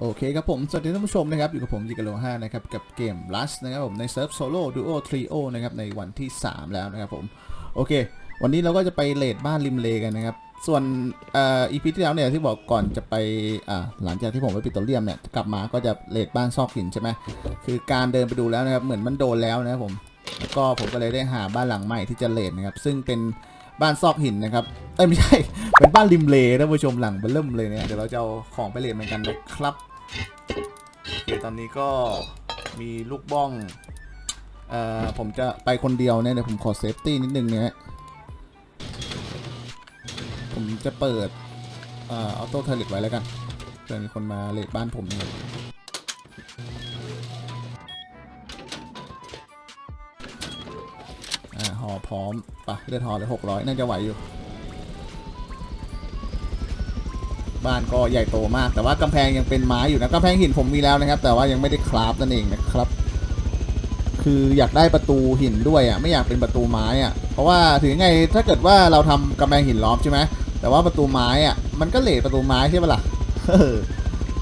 โอเคครับผม สวัสดีท่านผู้ชมนะครับ อยู่กับผมยิกะโลห้านะครับ กับเกม Rust นะครับผม ในเซิร์ฟโซโล่ดูโอทริโอนะครับ ในวันที่ 3 แล้วนะครับผม โอเค วันนี้เราก็จะไปเลดบ้านริมเลกันนะครับ ส่วนเอ่ออีพีที่แล้วเนี่ยที่บอกก่อนจะไปอ่าหลังจากที่ผมไปปิโตรเลียมเนี่ยกลับมาก็จะเลดบ้านซอกหินใช่ไหมคือการเดินไปดูแล้วนะครับเหมือนมันโดนแล้วนะครับผมก็ผมก็เลยได้หาบ้านหลังใหม่ที่จะเลดนะครับซึ่งเป็นบ้านซอกหินนะครับเอ้ยไม่ใช่ เป็นบ้านริมเลท่านผู้ชมหลังเบิ่มเลยเนี่ยเดี๋ยวเราจะเอาของไปเลดเหมือนกันนะครับ โอเคตอนนี้ก็มีลูกบ้องเอ่อผมจะไปคนเดียวเนี่ยเดี๋ยวผมขอเซฟตี้นิดนึงเนี่ยผมจะเปิดเอ่อออโต้เทเลตไว้แล้วกันเผื่อมีคนมาเลดบ้านผมเนี่ยอ่าหอพร้อมปะเลือดหอเลยหกร้อยน่าจะไหวอยู่ บ้านก็ใหญ่โตมาก แต่ว่ากำแพงยังเป็นไม้อยู่นะกำแพงหินผมมีแล้วนะครับ แต่ว่ายังไม่ได้คราฟนั่นเองนะครับ คืออยากได้ประตูหินด้วยอะไม่อยากเป็นประตูไม้อะเพราะว่าถึงไงถ้าเกิดว่าเราทำกำแพงหินล้อมใช่ไหมแต่ว่าประตูไม้อะมันก็เหลทประตูไม้ใช่ปะล่ะ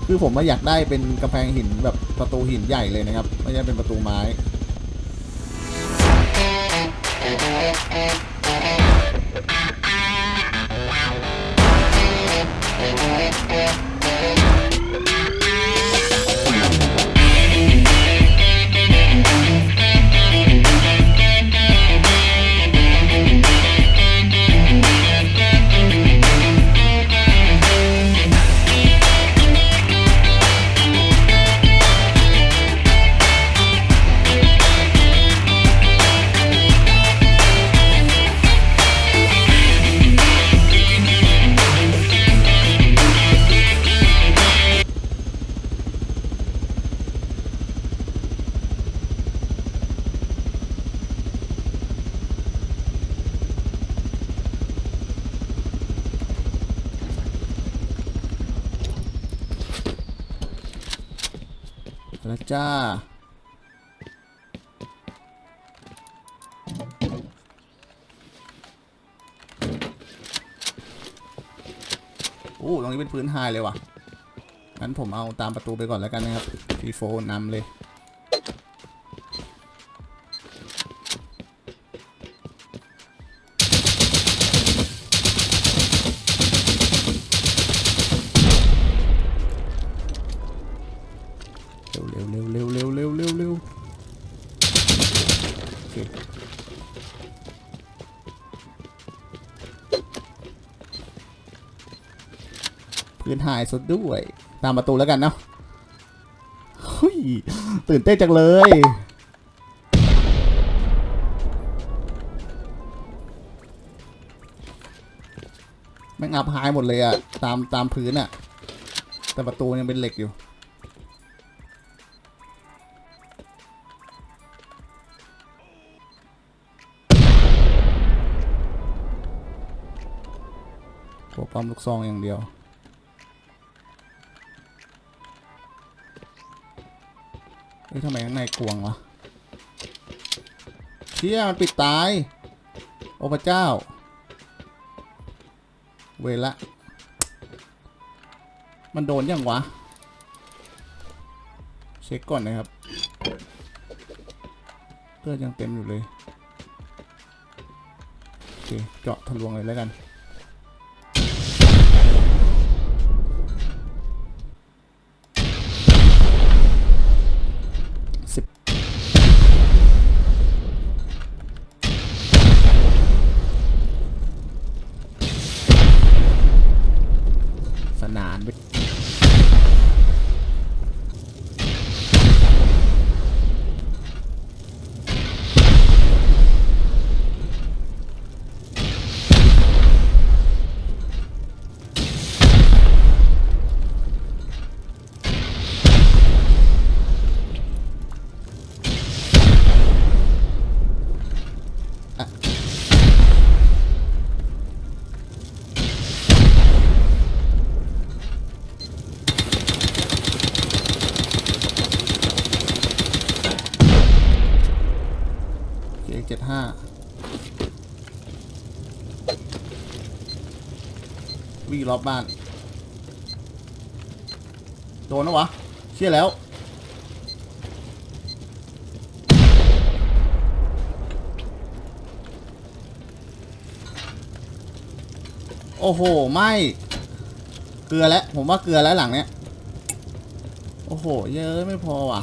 คือผมว่าอยากได้เป็นกำแพงหินแบบประตูหินใหญ่เลยนะครับไม่ใช่เป็นประตูไม้ นี้เป็นพื้นไฮเลยว่ะงั้นผมเอาตามประตูไปก่อนแล้วกันนะครับพีโฟนำเลยายสุดด้วย ตามประตูแล้วกันเนาะเฮ้ยตื่นเต้นจังเลย แม่งอัพไฮหมดเลยอะตามตามพื้นอะแต่ประตูยังเป็นเหล็กอยู่ตัวปั๊มลูกซองอย่างเดียว เฮ้ยทำไมข้างในกวงวะเชี่ยมันปิดตาย โอ้พระเจ้า เวละ มันโดนยังวะ เช็คก่อนนะครับเลือดยังเต็มอยู่เลย โอเค เจาะทะลวงเลยแล้วกัน รอบบ้าน โดนนะวะ เชี่ยแล้ว โอ้โห ไม่ เกลือแล้ว ผมว่าเกลือแล้วหลังเนี้ย โอ้โห เยอะไม่พอว่ะ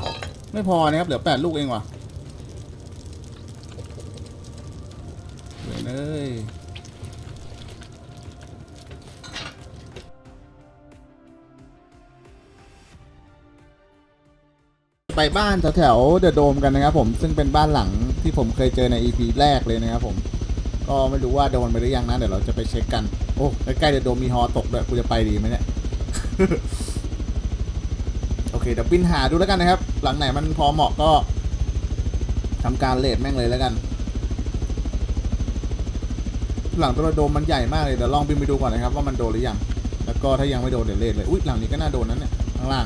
ไม่พอนะครับ เหลือแปดลูกเองว่ะเหลือเลย ไปบ้านแถวๆเดอะโดมกันนะครับผมซึ่งเป็นบ้านหลังที่ผมเคยเจอใน EP แรกเลยนะครับผมก็ไม่รู้ว่าโดนไปหรือยังนะเดี๋ยวเราจะไปเช็คกันโอ้ใกล้ๆเดอะโดมมีฮอตกด้วยกูจะไปดีไหมเนี่ยโอเคเดี๋ยวบินหาดูแล้วกันนะครับ หลังไหนมันพอเหมาะก็ทำการเลดแม่งเลยแล้วกัน หลังตัวโดมมันใหญ่มากเลยเดี๋ยวลองบินไปดูก่อนนะครับ ว่ามันโดนหรือยัง แล้วก็ถ้ายังไม่โดนเดี๋ยวเลดเลย อุ้ยหลังนี้ก็น่าโดนนั้นเนี่ยข้างล่าง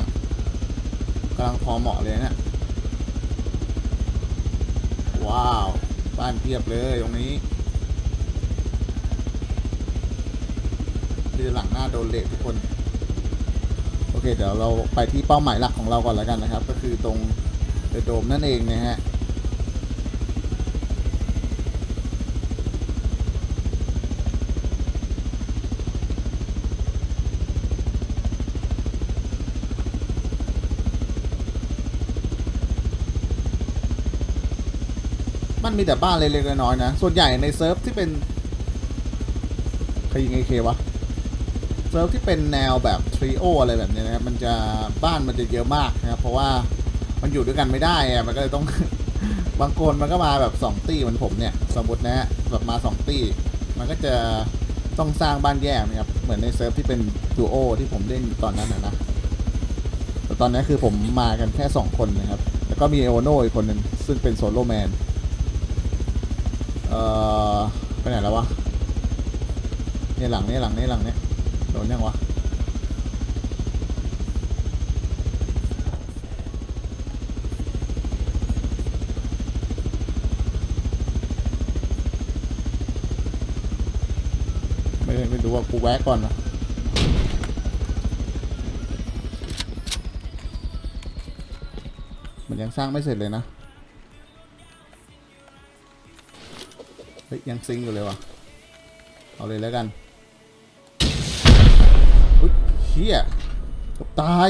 กำลังพอเหมาะเลยเนี่ยว้าว บ้านเพียบเลยตรงนี้คือหลังหน้าโดนเละทุกคน โอเค เดี๋ยวเราไปที่เป้าหมายหลักของเราก่อนแล้วกันนะครับ ก็คือตรงเดโดมนั่นเองนะฮะ มีแต่บ้านเล็กๆน้อยๆนะ ส่วนใหญ่ในเซิร์ฟที่เป็นใครยิงไอเควะ เซิร์ฟที่เป็นแนวแบบทริโออะไรแบบนี้นะครับ มันจะบ้านมันจะเยอะมากนะครับ เพราะว่ามันอยู่ด้วยกันไม่ได้อะมันก็เลยต้อง บางคนมันก็มาแบบสองตี้เหมือนผมเนี่ย สมมตินะฮะแบบมาสองตี้ มันก็จะต้องสร้างบ้านแยกนะครับ เหมือนในเซิร์ฟที่เป็นดูโอที่ผมเล่นตอนนั้นนะนะ แต่ตอนนี้คือผมมากันแค่สองคนนะครับ แล้วก็มีเอโอโนอีกคนหนึ่งซึ่งเป็นโซโลแมน เอ่อไปไหนแล้ววะเนี่ยหลังเนี่ยหลังเนี่ยหลังเนี่ยโดนยังวะไม่ไม่รู้ว่ากูแวะก่อนนะมันยังสร้างไม่เสร็จเลยนะ เฮ้ยยังซิงอยู่เลยวะเอาเลยแล้วกันอุ๊ยเชี่ยเกือบตาย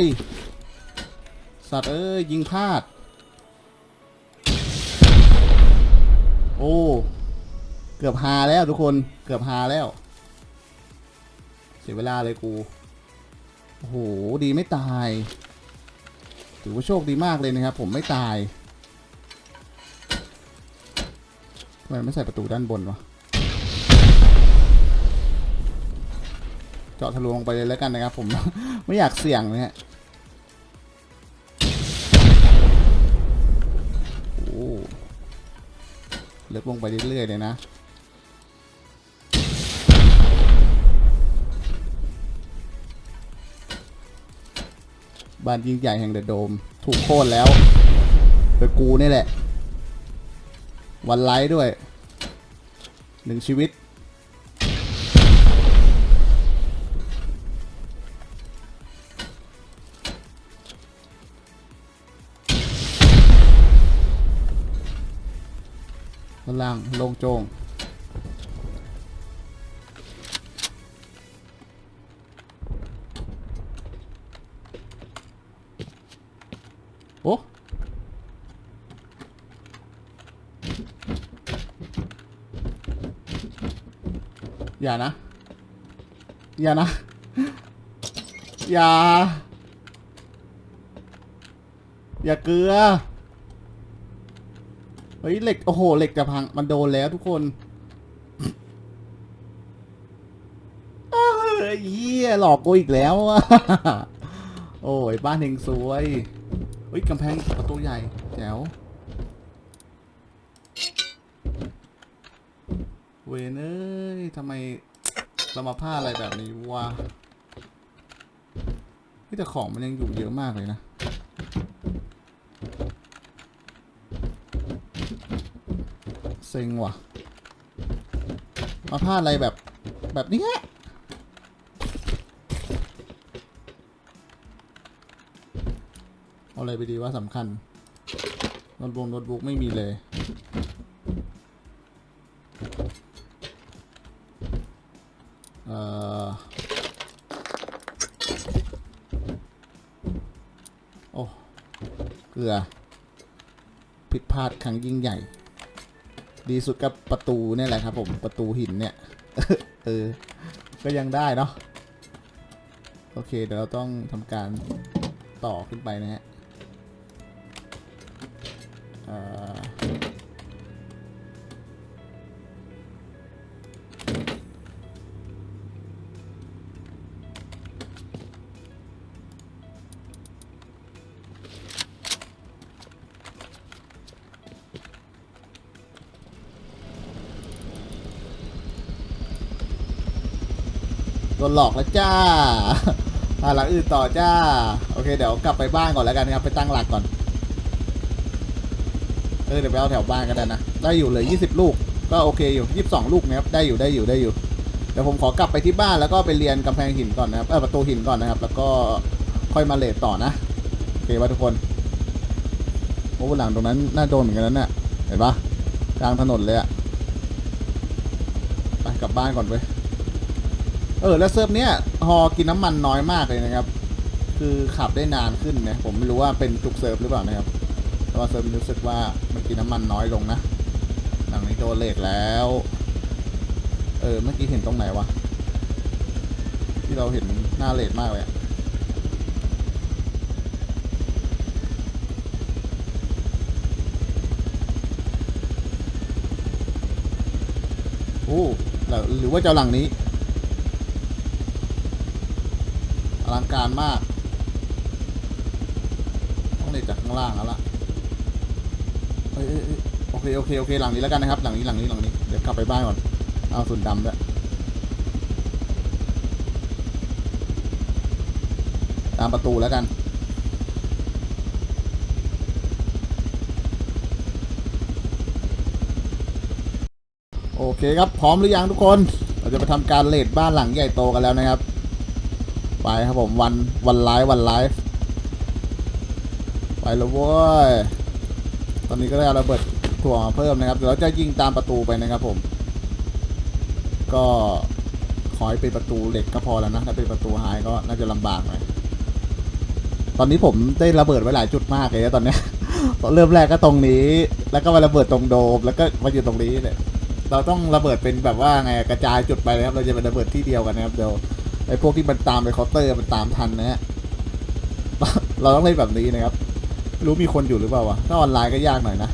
สัตว์เอ้ยยิงพลาด โอ้ เกือบฮาแล้วทุกคน เกือบฮาแล้ว เสียเวลาเลยกู โอ้โห ดีไม่ตาย ถือว่าโชคดีมากเลยนะครับ ผมไม่ตาย ทำไมไม่ใส่ประตูด้านบนวะ เจาะทะลวงไปเลยแล้วกันนะครับผม ไม่อยากเสี่ยงเนะฮะโอ้เลึกลงไปเรื่อยๆเลยนะบ้านยิ่งใหญ่แห่งเดอะโดม ถูกโค่นแล้วโดยกูนี่แหละ วันไลฟ์ด้วยหนึ่งชีวิตด้านล่างโลงโจงโอ้ อย่านะ อย่านะ อย่า อย่าเกลือ เฮ้ยเหล็ก โอ้โหเหล็กจะพัง มันโดนแล้วทุกคนเอ้ยเหี้ยหลอกกูอีกแล้ว โอ้ย บ้านเฮงซวยเฮ้ยกำแพงประตูใหญ่แจ๋ว วนเอ้ยทำไมเรามาพลาอะไรแบบนี้วะเฮ้ยแต่ของมันยังอยู่เยอะมากเลยนะเซ็งว่ะ มาพลาอะไรแบบแบบนี้เอาอะไรไปดีว่าสำคัญโน้ตบุ๊กโน้ตบุ๊กไม่มีเลย เอ่อ โอ้ เกลือผิดพลาดครั้งยิ่งใหญ่ ดีสุดกับประตูเนี่ยแหละครับผมประตูหินเนี่ยเออก็ยังได้เนาะโอเคเดี๋ยวเราต้องทำการต่อขึ้นไปนะฮะ โดนหลอกแล้วจ้าอาหลังอื่นต่อจ้า โอเคเดี๋ยวกลับไปบ้านก่อนแล้วกันครับ ไปตั้งหลักก่อน เออเดี๋ยวไปเอาแถวบ้านก็ได้นะ ได้อยู่เลย20ลูก ก็โอเคอยู่22ลูกนะครับได้อยู่ได้อยู่ได้อยู่ เดี๋ยวผมขอกลับไปที่บ้านแล้วก็ไปเรียนกำแพงหินก่อนนะครับ เออประตูหินก่อนนะครับ แล้วก็ค่อยมาเลทต่อนะ โอเคป่ะทุกคน โอ้หลังตรงนั้นน่าโดนเหมือนกันนะเนี่ยเห็นปะกลางถนนเลยอะไปกลับบ้านก่อนเว้ เออ แล้วเซิร์ฟเนี้ยฮอกินน้ำมันน้อยมากเลยนะครับ คือขับได้นานขึ้นนะ ผมไม่รู้ว่าเป็นทุกเซิร์ฟหรือเปล่านะครับ แต่ว่าเซิร์ฟรู้สึกว่ามันกินน้ำมันน้อยลงนะ หลังนี้โดนเลทแล้ว เออ เมื่อกี้เห็นตรงไหนวะ ที่เราเห็นหน้าเลทมากเลยอะโอ้หรือว่าจะเอาหลังนี้ อลังการมาก ต้องเด็ดจากข้างล่างแล้วล่ะเอ้ยเอ้ยเอ้ยโอเคโอเคโอเคหลังนี้แล้วกันนะครับ หลังนี้หลังนี้หลังนี้เดี๋ยวกลับไปบ้านก่อนเอาส่วนดำด้วยตามประตูแล้วกันโอเคครับ พร้อมหรือยังทุกคน เราจะไปทำการเลดบ้านหลังใหญ่โตกันแล้วนะครับ ไปครับผมวันวันไลฟ์วันไลฟ์ไปแล้วเว้ยตอนนี้ก็ได้เอาระเบิดถั่วมาเพิ่มนะครับ เดี๋ยวเราจะยิงตามประตูไปนะครับผม ก็ขอให้เป็นประตูเหล็กก็พอแล้วนะ ถ้าเป็นประตูไฮก็น่าจะลำบากหน่อยตอนนี้ผมได้ระเบิดไว้หลายจุดมากเลยนะตอนนี้ตอนเริ่มแรกก็ตรงนี้ แล้วก็มาระเบิดตรงโดม แล้วก็มาอยู่ตรงนี้เนี่ยเราต้องระเบิดเป็นแบบว่าไงกระจายจุดไปนะครับ เราจะไประเบิดที่เดียวกันนะครับเดี๋ยว ไอ้พวกที่มันตามไปเคาน์เตอร์มันตามทันนะฮะเราต้องเล่นแบบนี้นะครับ รู้มีคนอยู่หรือเปล่าวะถ้าออนไลน์ก็ยากหน่อยนะ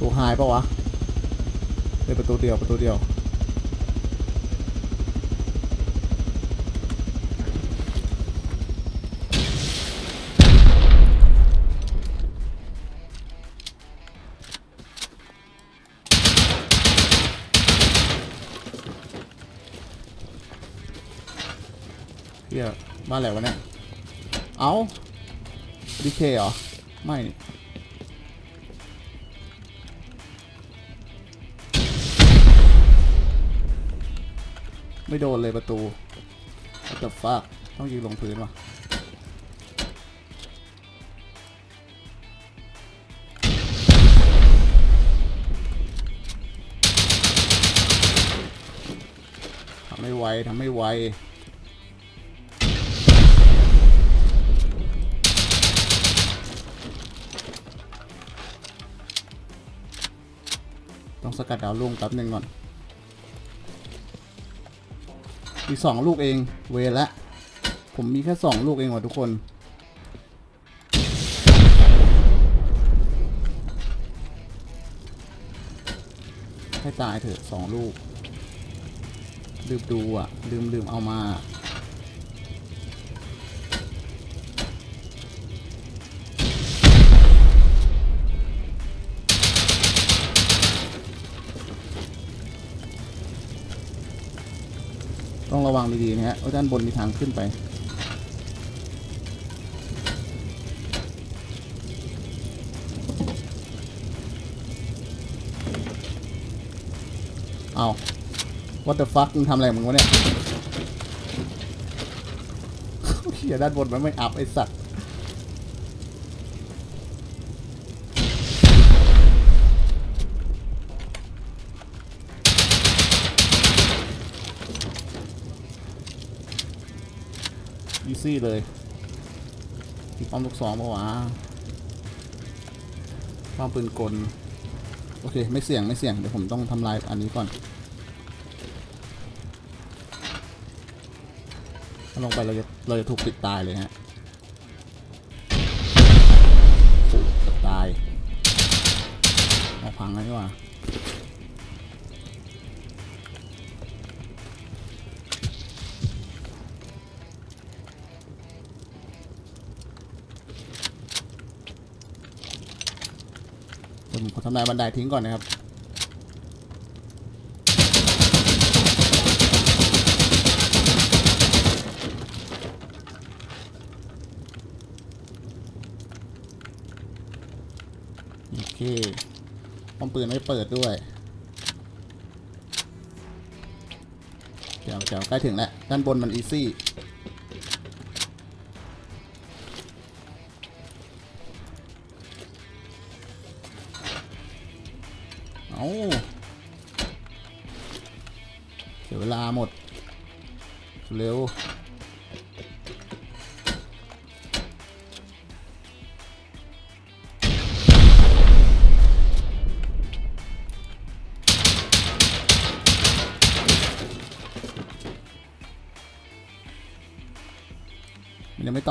ตัวหายปะวะเป็นประตูเดียวประตูเดียว เฮียบ้านอะไรวะเนี่ย เอาดีเคเหรอ ไม่ ไม่โดนเลยประตู What the fuck ต้องยิงลงพื้นวะทำไม่ไวทำไม่ไว สกัดดาวลุ่งแป๊บหนึ่งก่อนมีสองลูกเอง เวละ ผมมีแค่สองลูกเองว่ะทุกคน ให้ตายเถอะสองลูก ลืมดูอะ ลืมลืมเอามา ต้องระวังดีๆนะฮะเพราะด้านบนมีทางขึ้นไป เอา what the fuck มึงทำอะไรมึงวะเนี่ยเขียด้านบนมันไม่อัพไอสัตว์ ซี่เลยมีป้อมลูกสองปะวะป้อมปืนกล โอเค ไม่เสี่ยงไม่เสี่ยง เดี๋ยวผมต้องทำลายอันนี้ก่อนถ้าลงไปเราจะเราจะถูกปิดตายเลยฮะำลายบันไดทิ้งก่อนนะครับ โอเคป้อมปืนไม่เปิดด้วยเดี๋ยวเดี๋ยวใกล้ถึงแล้ว ด้านบนมันอีซี่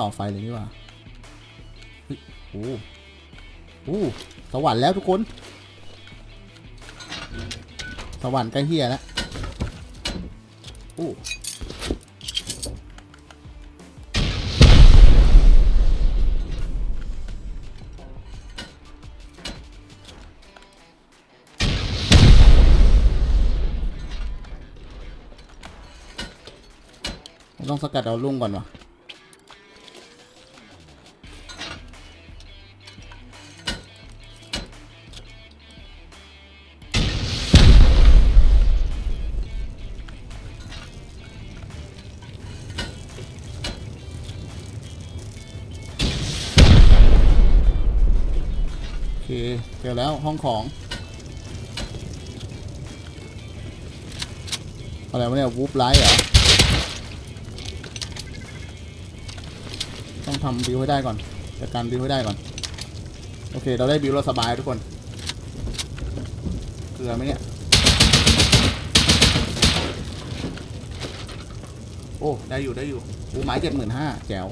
อไฟเลยนี่ว่าเฮ้ยโอ้โอ้สวรรค์แล้วทุกคน สวรรค์ใกล้เฮียแล้วโอ้ต้องสกัดเอาลุ่งก่อนวะ ห้องของ อะไรวะเนี่ยวูฟไลท์เหรอ ต้องทำบิวให้ได้ก่อนจัดการบิวให้ได้ก่อน โอเค เราได้บิวเราสบายทุกคน เกลือไหมเนี่ย โอ้ ได้อยู่ได้อยู่โอ้ไม้เจ็ดหมื่นห้าแจ๋ว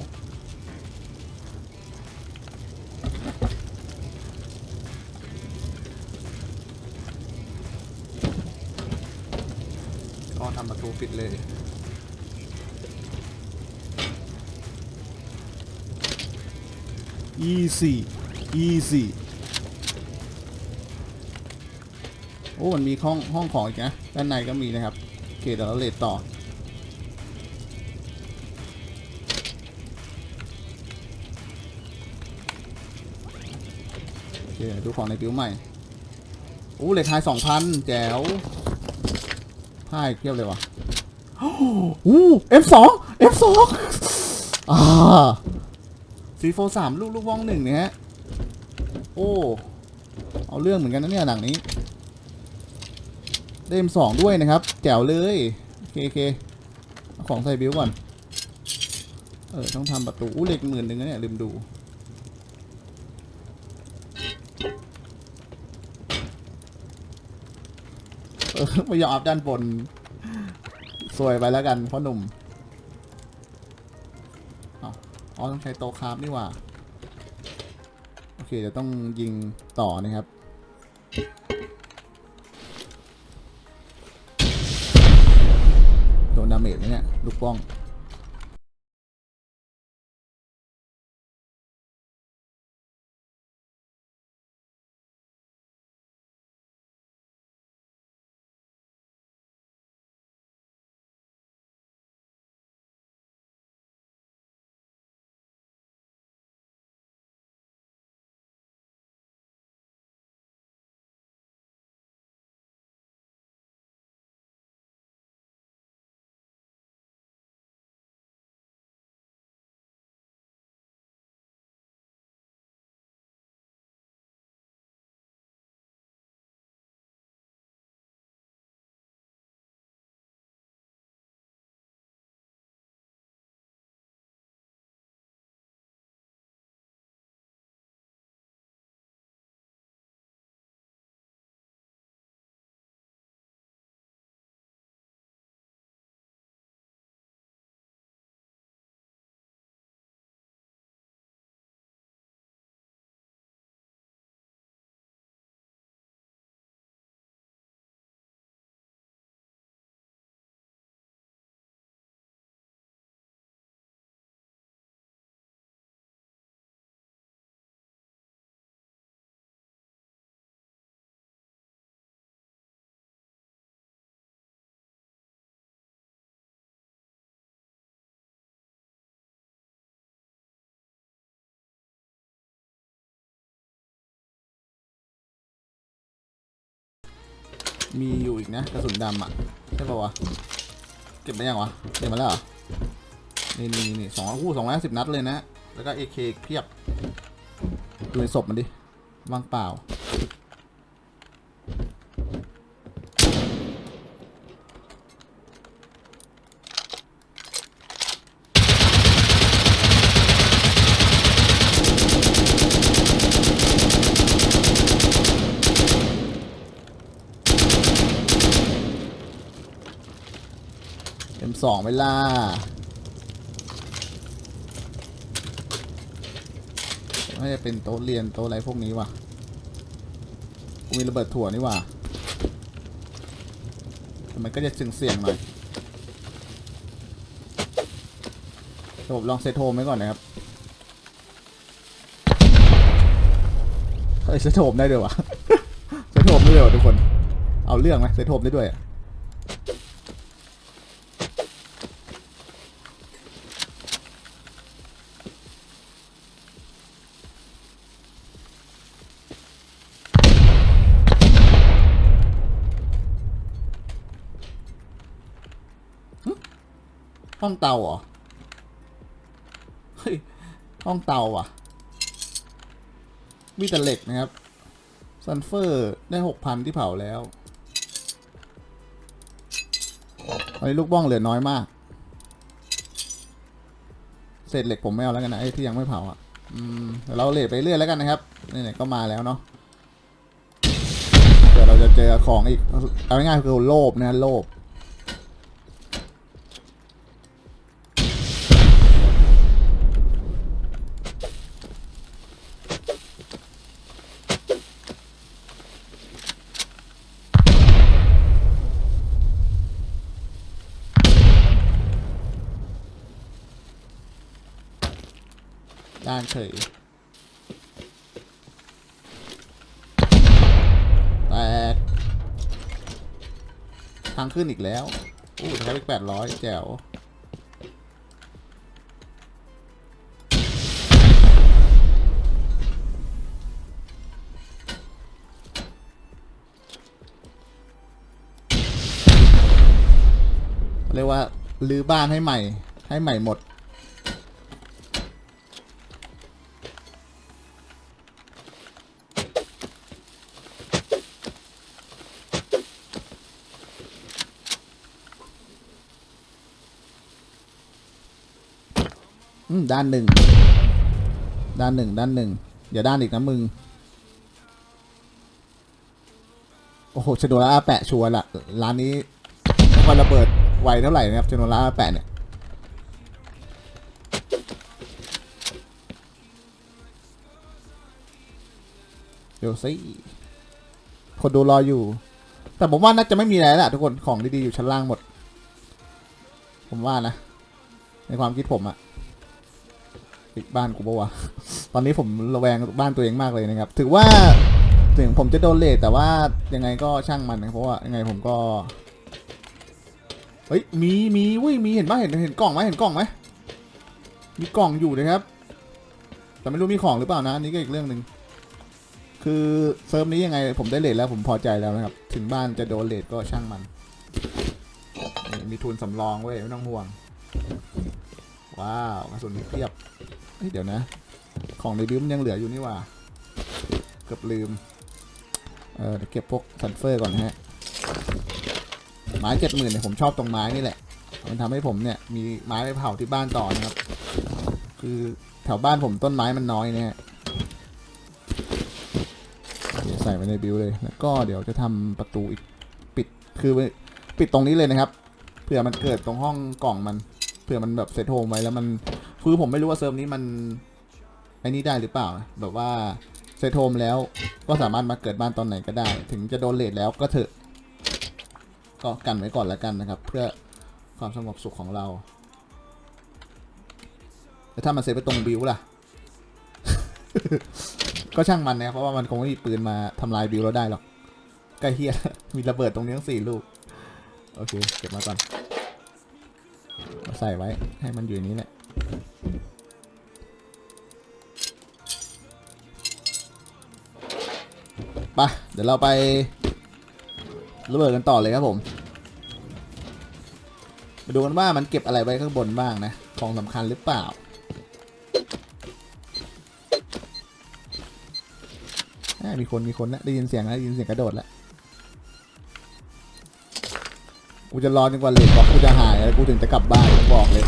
ำประตูปิดเลย easy easy โอ้ มันมีห้องห้องของอีกนะ ด้านในก็มีนะครับโอเคเดี๋ยวเราเลทต่อ โอเค ดูของในบิวใหม่ โอ้เลทไทายสองพันแจ๋ว ไพ่เพียบเลยว่ะโอ้ F2 F2 อ่าซีโฟสามลูกลูกว่องหนึ่งเนี่ยฮะ โอ้ เอาเรื่องเหมือนกันนะเนี่ยหนังนี้เดมสองด้วยนะครับ แจ๋วเลย โอเคโอเคเอาของใส่บิวก่อน เออ ต้องทำประตูอู้เหล็กหมื่นหนึ่งนะเนี่ย ลืมดู ไม่ยอมอัพด้านบน สวยไปแล้วกันพ่อหนุ่มอ๋อต้องใช้โตคาร์บนี่ว่า โอเคเดี๋ยวต้องยิงต่อนะครับ โดนดาเมจไหมเนี่ย ลูกป้อง มีอยู่อีกนะกระสุนดำอะใช่ป่าวะเก็บไปยังวะเก็บมาแล้วนี่นี่นี่สองคู่สองร้อยสิบนัดเลยนะ แล้วก็เอเคเพียบดูในศพมันดิว่างเปล่า สองเวลา ไม่จะเป็นโต๊ะเรียนโต๊ะอะไรพวกนี้ว่ะกูมีระเบิดถั่วนี่ว่ะมันก็จะเสี่ยงหน่อยผมลองเซตโฮมไว้ก่อนนะครับ เฮ้ยเซตโฮมได้ด้วยวะเซตโฮมได้ด้วยวะทุกคน เอาเรื่องไหมเซตโฮมได้ด้วยอะ ห้องเตาเหรอ เฮ้ย ห้องเตาอะ มีแต่เหล็กนะครับ ซันเฟอร์ได้หกพันที่เผาแล้วตอนนี้ลูกบ้องเหลือน้อยมาก เศษเหล็กผมไม่เอาแล้วกันนะไอ้ที่ยังไม่เผาอะอืมเดี๋ยวเราเลทไปเรื่อยแล้วกันนะครับนี่ๆก็มาแล้วเนาะเดี๋ยวเราจะเจอของอีก เอาง่ายๆคือโลภนะโลภ ด้านเฉยแตกทางขึ้นอีกแล้วอู้ใช้ไปแปดร้อยแจ๋วเรียกว่ารื้อบ้านให้ใหม่ ให้ใหม่หมด ด้านหนึ่ง ด้านหนึ่ง ด้านหนึ่งอย่าด้านอีกนะมึง โอ้โหชโนลาแปะชัวร์ละร้านนี้มันระเบิดไวเท่าไหร่นะครับชโนลาแปะเนี่ยเดี๋ยวสิคนดูรออยู่ แต่ผมว่าน่าจะไม่มีอะไรแล้วล่ะทุกคนของดีๆอยู่ชั้นล่างหมด ผมว่านะ ในความคิดผมอะ ปิดบ้านกูปะวะ ตอนนี้ผมระแวงบ้านตัวเองมากเลยนะครับ ถือว่าถึงผมจะโดนเลทแต่ว่ายังไงก็ช่างมันนะเพราะว่ายังไงผมก็ เฮ้ยมีมีเว้ยมีเห็นปะเห็นเห็นกล่องไหมเห็นกล่องไหมมีกล่องอยู่นะครับ แต่ไม่รู้มีของหรือเปล่านะอันนี้ก็อีกเรื่องหนึ่งคือเซิร์ฟนี้ยังไงผมได้เลทแล้วผมพอใจแล้วนะครับ ถึงบ้านจะโดนเลทก็ช่างมัน มีทุนสำรองเว้ยไม่ต้องห่วง ว้าวกระสุนเพียบ เดี๋ยวนะ ของในบิวมันยังเหลืออยู่นี่ว่า เกือบลืม เออเดี๋ยวเก็บพวกซันเฟอร์ก่อนฮะ ไม้เจ็ดหมื่นเนี่ยผมชอบตรงไม้นี่แหละ มันทำให้ผมเนี่ยมีไม้ไปเผาที่บ้านต่อนะครับ คือแถวบ้านผมต้นไม้มันน้อยเนี่ยใส่ไว้ในบิวเลย แล้วก็เดี๋ยวจะทำประตูอีกปิด คือปิดตรงนี้เลยนะครับ เผื่อมันเกิดตรงห้องกล่องมัน เผื่อมันแบบเซตโฮมไว้แล้วมัน คือผมไม่รู้ว่าเซิร์ฟนี้มันไอ้นี่ได้หรือเปล่าแบบว่าเซตโฮมแล้วก็สามารถมาเกิดบ้านตอนไหนก็ได้ ถึงจะโดนเลทแล้วก็เถอะ ก็กันไว้ก่อนแล้วกันนะครับ เพื่อความสงบสุขของเราแต่ถ้ามันเซตไปตรงบิวล่ะ ก็ช่างมันนะเพราะว่ามันคงไม่มีปืนมาทำลายบิวเราได้หรอกใกล้เฮียมีระเบิดตรงนี้ทั้งสี่ลูก โอเค เก็บมาก่อนใส่ไว้ให้มันอยู่นี้แหละ ไปเดี๋ยวเราไประเบิดกันต่อเลยครับผมมาดูกันว่ามันเก็บอะไรไว้ข้างบนบ้างนะ ของสำคัญหรือเปล่าอ่า มีคนมีคนนะได้ยินเสียงแล้วได้ยินเสียงกระโดดแล้ว กูจะรอจนกว่าเลดบอกกูจะหายแล้วกูถึงจะกลับบ้านบอกเลย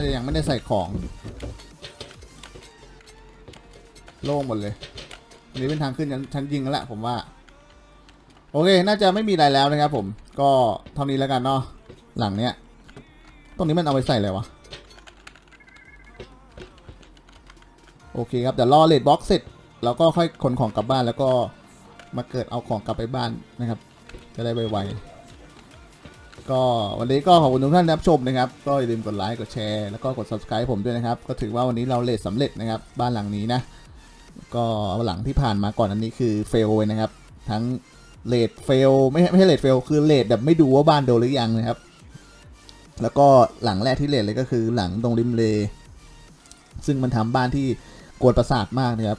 าจะยังไม่ได้ใส่ของ โล่งหมดเลยอันนี้เป็นทางขึ้นชั้นยิงแล้วแหละผมว่า โอเค น่าจะไม่มีอะไรแล้วนะครับผม ก็เท่านี้แล้วกันเนาะ หลังเนี้ย ตรงนี้มันเอาไปใส่อะไรวะ โอเคครับเดี๋ยวรอเลดบ็อกเสร็จแล้วก็ค่อยขนของกลับบ้านแล้วก็มาเกิดเอาของกลับไปบ้านนะครับ จะได้ไวๆ ก็วันนี้ก็ขอบคุณทุกท่านที่รับชมนะครับ ก็อย่าลืมกดไลค์กดแชร์แล้วก็กด subscribe ผมด้วยนะครับ ก็ถือว่าวันนี้เราเลดสำเร็จนะครับ บ้านหลังนี้นะ ก็หลังที่ผ่านมาก่อนอันนี้คือเฟลเลยนะครับ ทั้งเลดเฟลไม่ใช่ไม่ใช่เลดเฟลคือเลดแบบไม่ดูว่าบ้านโดนหรือยังนะครับ แล้วก็หลังแรกที่เลดเลยก็คือหลังตรงริมเล ซึ่งมันทำบ้านที่กวนประสาทมากนะครับ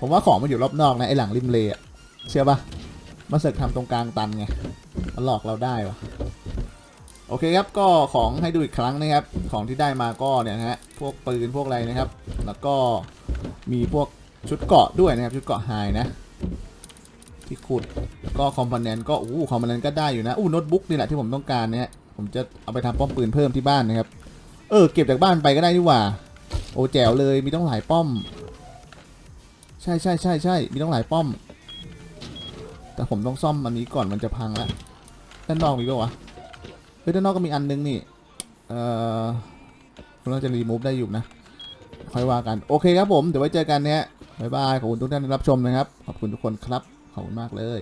ผมว่าของมันอยู่รอบนอกนะไอหลังริมเลอะเชื่อปะมาเสกทำตรงกลางตันไงมันหลอกเราได้วะ โอเคครับก็ของให้ดูอีกครั้งนะครับ ของที่ได้มาก็เนี่ยนะฮะพวกปืนพวกอะไรนะครับ แล้วก็มีพวกชุดเกาะด้วยนะครับ ชุดเกาะไฮนะ ที่ขุดแล้วก็คอมโพเนนต์ก็อู้คอมโพเนนต์ก็ได้อยู่นะอู้โน้ตบุ๊กนี่แหละที่ผมต้องการเนี่ยผมจะเอาไปทำป้อมปืนเพิ่มที่บ้านนะครับ เออเก็บจากบ้านไปก็ได้นี่หว่า โอ้แจ๋วเลยมีต้องหลายป้อม ใช่ใช่ใช่ใช่มีต้องหลายป้อม แต่ผมต้องซ่อมอันนี้ก่อนมันจะพังละด้านนอกมีปะวะ ฮ้ยด้านนอกก็มีอันนึงนี่เอ่อเราจะรีมูฟได้อยู่นะค่อยว่ากันโอเคครับผมเดี๋ยวไว้เจอกันเนี่ยบ๊ายบายขอบคุณทุกท่านที่รับชมนะครับ ขอบคุณทุกคนครับขอบคุณมากเลย